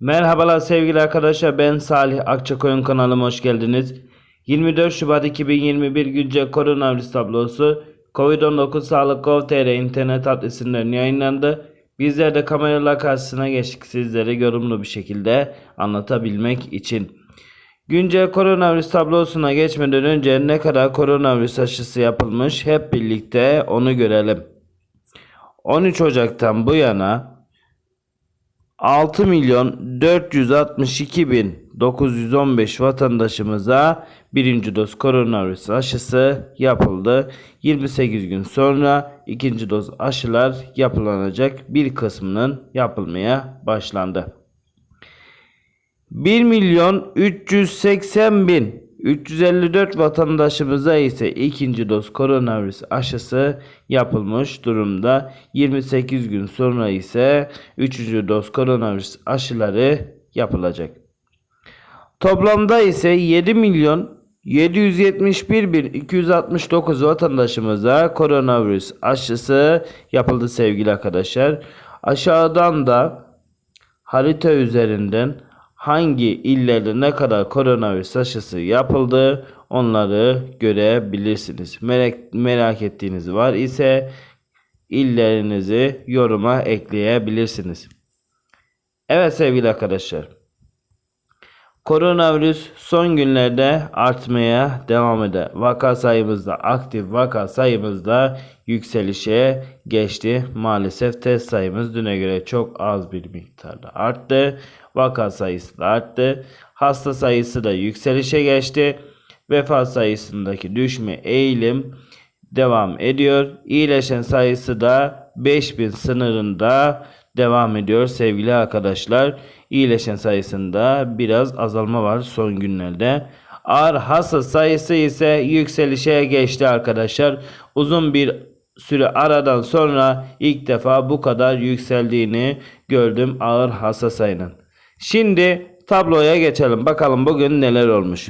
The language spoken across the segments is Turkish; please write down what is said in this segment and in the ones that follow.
Merhabalar sevgili arkadaşlar ben Salih Akçakoyun kanalıma hoş geldiniz. 24 Şubat 2021 güncel koronavirüs tablosu Covid-19 Sağlık Gov.tr internet adresinden yayınlandı. Bizler de kameralar karşısına geçtik sizlere yorumlu bir şekilde anlatabilmek için. Güncel koronavirüs tablosuna geçmeden önce ne kadar koronavirüs aşısı yapılmış hep birlikte onu görelim. 13 Ocak'tan bu yana 6 milyon 462 bin 915 vatandaşımıza birinci doz koronavirüs aşısı yapıldı. 28 gün sonra ikinci doz aşılar yapılacak bir kısmının yapılmaya başlandı. 1 milyon 380 bin 354 vatandaşımıza ise ikinci doz koronavirüs aşısı yapılmış durumda. 28 gün sonra ise üçüncü doz koronavirüs aşıları yapılacak. Toplamda ise 7 milyon 771 bin 269 vatandaşımıza koronavirüs aşısı yapıldı sevgili arkadaşlar. Aşağıdan da harita üzerinden hangi illerde ne kadar koronavirüs aşısı yapıldı onları görebilirsiniz. Merak, merak ettiğiniz var ise illerinizi yoruma ekleyebilirsiniz. Evet sevgili arkadaşlar. Koronavirüs son günlerde artmaya devam eder. Vaka sayımızda aktif vaka sayımızda yükselişe geçti. Maalesef test sayımız düne göre çok az bir miktarda arttı. Vaka sayısı da arttı. Hasta sayısı da yükselişe geçti. Vefat sayısındaki düşme eğilim devam ediyor. İyileşen sayısı da 5000 sınırında devam ediyor sevgili arkadaşlar. İyileşen sayısında biraz azalma var son günlerde. Ağır hasta sayısı ise yükselişe geçti arkadaşlar. Uzun bir süre aradan sonra ilk defa bu kadar yükseldiğini gördüm ağır hasta sayının. Şimdi tabloya geçelim. Bakalım bugün neler olmuş.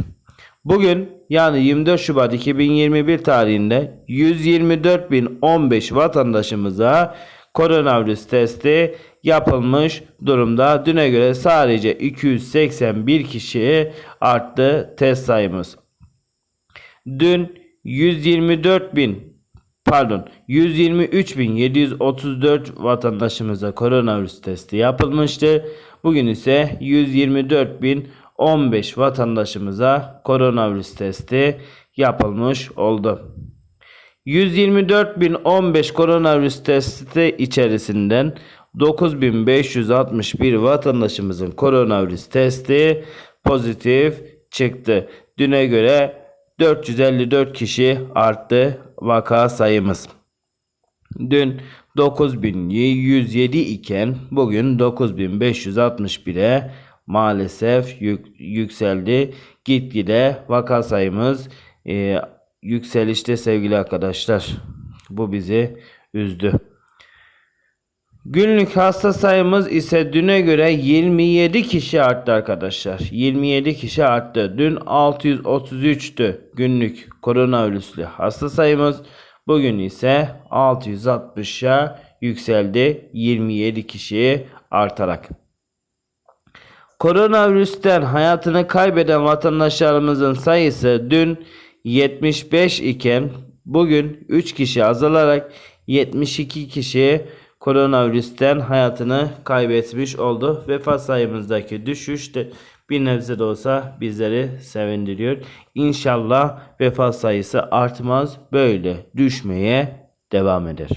Bugün yani 24 Şubat 2021 tarihinde 124.015 vatandaşımıza koronavirüs testi yapılmış durumda. Düne göre sadece 281 kişi arttı test sayımız. Dün 124.000 pardon 123.734 vatandaşımıza koronavirüs testi yapılmıştı. Bugün ise 124.015 vatandaşımıza koronavirüs testi yapılmış oldu. 124.015 koronavirüs testi içerisinden 9561 vatandaşımızın koronavirüs testi pozitif çıktı. Düne göre 454 kişi arttı vaka sayımız. Dün 9107 iken bugün 9561'e maalesef yük, yükseldi. Gitgide vaka sayımız e, yükselişte sevgili arkadaşlar. Bu bizi üzdü. Günlük hasta sayımız ise düne göre 27 kişi arttı arkadaşlar. 27 kişi arttı. Dün 633'tü günlük koronavirüslü hasta sayımız. Bugün ise 660'a yükseldi 27 kişi artarak. Koronavirüsten hayatını kaybeden vatandaşlarımızın sayısı dün 75 iken bugün 3 kişi azalarak 72 kişi koronavirüsten hayatını kaybetmiş oldu. Vefat sayımızdaki düşüş de bir nebze de olsa bizleri sevindiriyor. İnşallah vefat sayısı artmaz böyle düşmeye devam eder.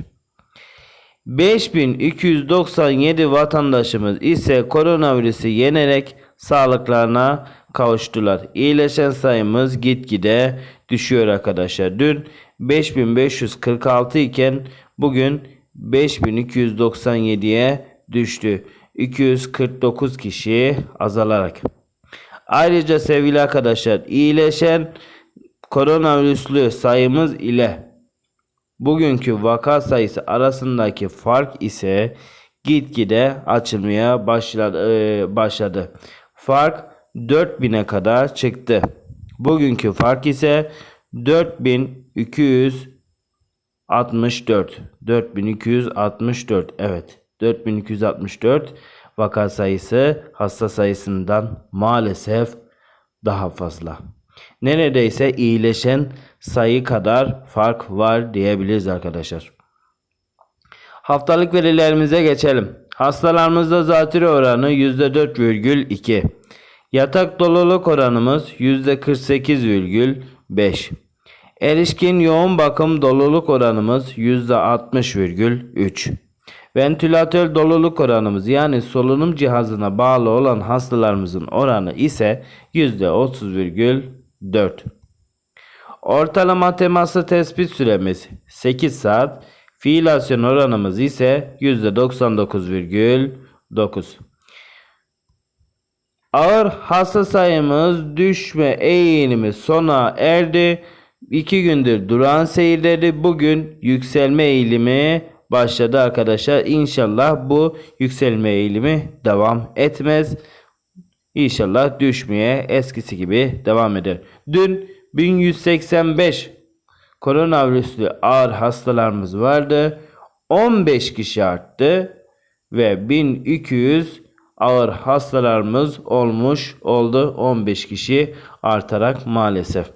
5297 vatandaşımız ise koronavirüsü yenerek sağlıklarına kavuştular. İyileşen sayımız gitgide düşüyor arkadaşlar. Dün 5546 iken bugün 5297'ye düştü. 249 kişi azalarak. Ayrıca sevgili arkadaşlar iyileşen koronavirüslü sayımız ile bugünkü vaka sayısı arasındaki fark ise gitgide açılmaya başladı. e, başladı. Fark 4000'e kadar çıktı. Bugünkü fark ise 4264. 4264 evet 4264 vaka sayısı hasta sayısından maalesef daha fazla. Neredeyse iyileşen sayı kadar fark var diyebiliriz arkadaşlar. Haftalık verilerimize geçelim. Hastalarımızda zatürre oranı %4,2. Yatak doluluk oranımız %48,5. Erişkin yoğun bakım doluluk oranımız %60,3. Ventilatör doluluk oranımız yani solunum cihazına bağlı olan hastalarımızın oranı ise %30,4. Ortalama teması tespit süremiz 8 saat. Fiilasyon oranımız ise %99,9. Ağır hasta sayımız düşme eğilimi sona erdi. 2 gündür duran seyirleri bugün yükselme eğilimi başladı arkadaşlar. İnşallah bu yükselme eğilimi devam etmez. İnşallah düşmeye eskisi gibi devam eder. Dün 1185 koronavirüslü ağır hastalarımız vardı. 15 kişi arttı ve 1200 ağır hastalarımız olmuş oldu. 15 kişi artarak maalesef.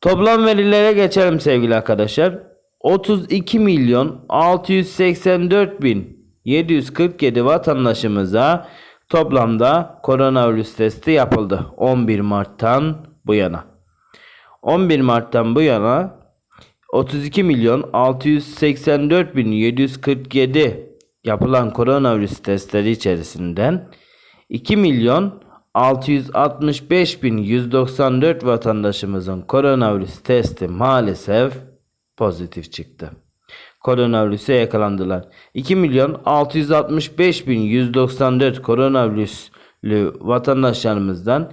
Toplam verilere geçelim sevgili arkadaşlar. 32 milyon 684 bin 747 vatandaşımıza toplamda koronavirüs testi yapıldı 11 Mart'tan bu yana. 11 Mart'tan bu yana 32 milyon 684 bin 747 yapılan koronavirüs testleri içerisinden 2 milyon 665 bin 194 vatandaşımızın koronavirüs testi maalesef pozitif çıktı. Koronavirüse yakalandılar. 2 milyon 665 bin 194 koronavirüslü vatandaşlarımızdan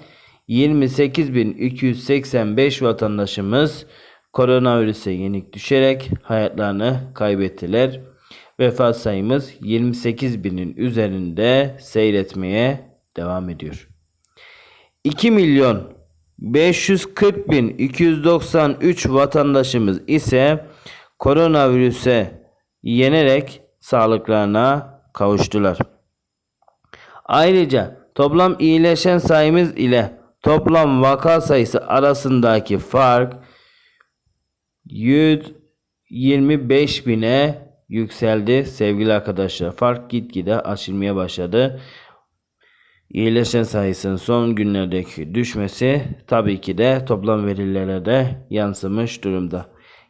28.285 vatandaşımız koronavirüse yenik düşerek hayatlarını kaybettiler. Vefat sayımız 28.000'in üzerinde seyretmeye devam ediyor. 2 milyon 540 bin 293 vatandaşımız ise koronavirüse yenerek sağlıklarına kavuştular. Ayrıca toplam iyileşen sayımız ile toplam vaka sayısı arasındaki fark 125 bine yükseldi sevgili arkadaşlar. Fark gitgide açılmaya başladı. İyileşen sayısının son günlerdeki düşmesi tabii ki de toplam verilere de yansımış durumda.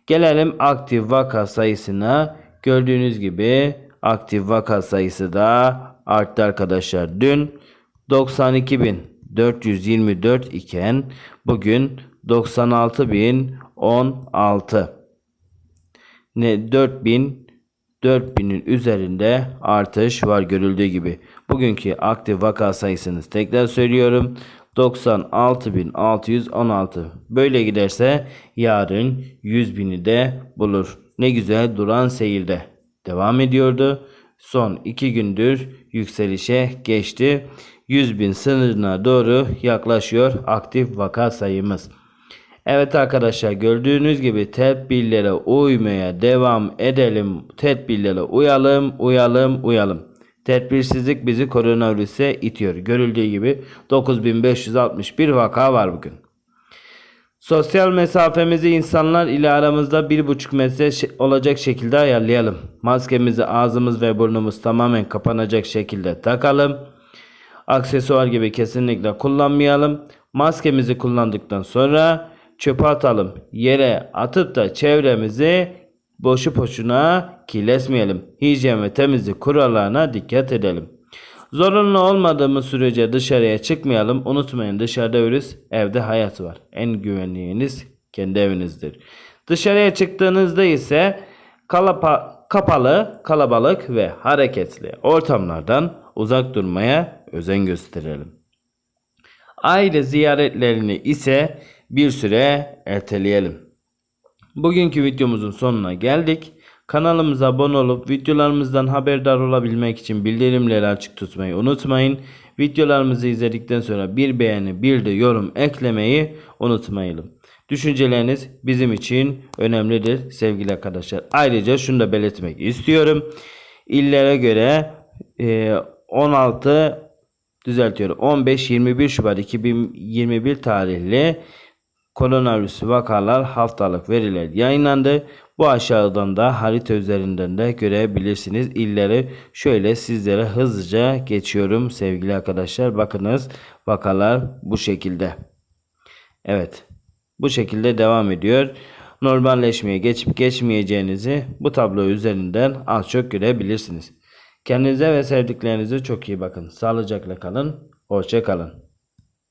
Gelelim aktif vaka sayısına. Gördüğünüz gibi aktif vaka sayısı da arttı arkadaşlar. Dün 92.424 iken bugün 96.016 ne 4000 4000'in üzerinde artış var görüldüğü gibi. Bugünkü aktif vaka sayısını tekrar söylüyorum. 96.616. Böyle giderse yarın 100.000'i de bulur. Ne güzel duran seyirde devam ediyordu. Son 2 gündür yükselişe geçti. 100.000 sınırına doğru yaklaşıyor aktif vaka sayımız. Evet arkadaşlar gördüğünüz gibi tedbirlere uymaya devam edelim. Tedbirlere uyalım, uyalım, uyalım. Tedbirsizlik bizi koronavirüse itiyor. Görüldüğü gibi 9561 vaka var bugün. Sosyal mesafemizi insanlar ile aramızda bir buçuk metre şe- olacak şekilde ayarlayalım. Maskemizi ağzımız ve burnumuz tamamen kapanacak şekilde takalım. Aksesuar gibi kesinlikle kullanmayalım. Maskemizi kullandıktan sonra çöpe atalım. Yere atıp da çevremizi boşu boşuna kirletmeyelim. Hijyen ve temizlik kurallarına dikkat edelim. Zorunlu olmadığımız sürece dışarıya çıkmayalım. Unutmayın dışarıda virüs, evde hayat var. En güvenliğiniz kendi evinizdir. Dışarıya çıktığınızda ise kalapa, kapalı, kalabalık ve hareketli ortamlardan uzak durmaya özen gösterelim. Aile ziyaretlerini ise bir süre erteleyelim. Bugünkü videomuzun sonuna geldik. Kanalımıza abone olup videolarımızdan haberdar olabilmek için bildirimleri açık tutmayı unutmayın. Videolarımızı izledikten sonra bir beğeni bir de yorum eklemeyi unutmayalım. Düşünceleriniz bizim için önemlidir sevgili arkadaşlar. Ayrıca şunu da belirtmek istiyorum. İllere göre Ee, 16 düzeltiyorum 15-21 Şubat 2021 tarihli koronavirüs vakalar haftalık veriler yayınlandı. Bu aşağıdan da harita üzerinden de görebilirsiniz. İlleri şöyle sizlere hızlıca geçiyorum sevgili arkadaşlar. Bakınız vakalar bu şekilde. Evet. Bu şekilde devam ediyor. Normalleşmeye geçip geçmeyeceğinizi bu tablo üzerinden az çok görebilirsiniz. Kendinize ve sevdiklerinize çok iyi bakın. Sağlıcakla kalın. Hoşça kalın.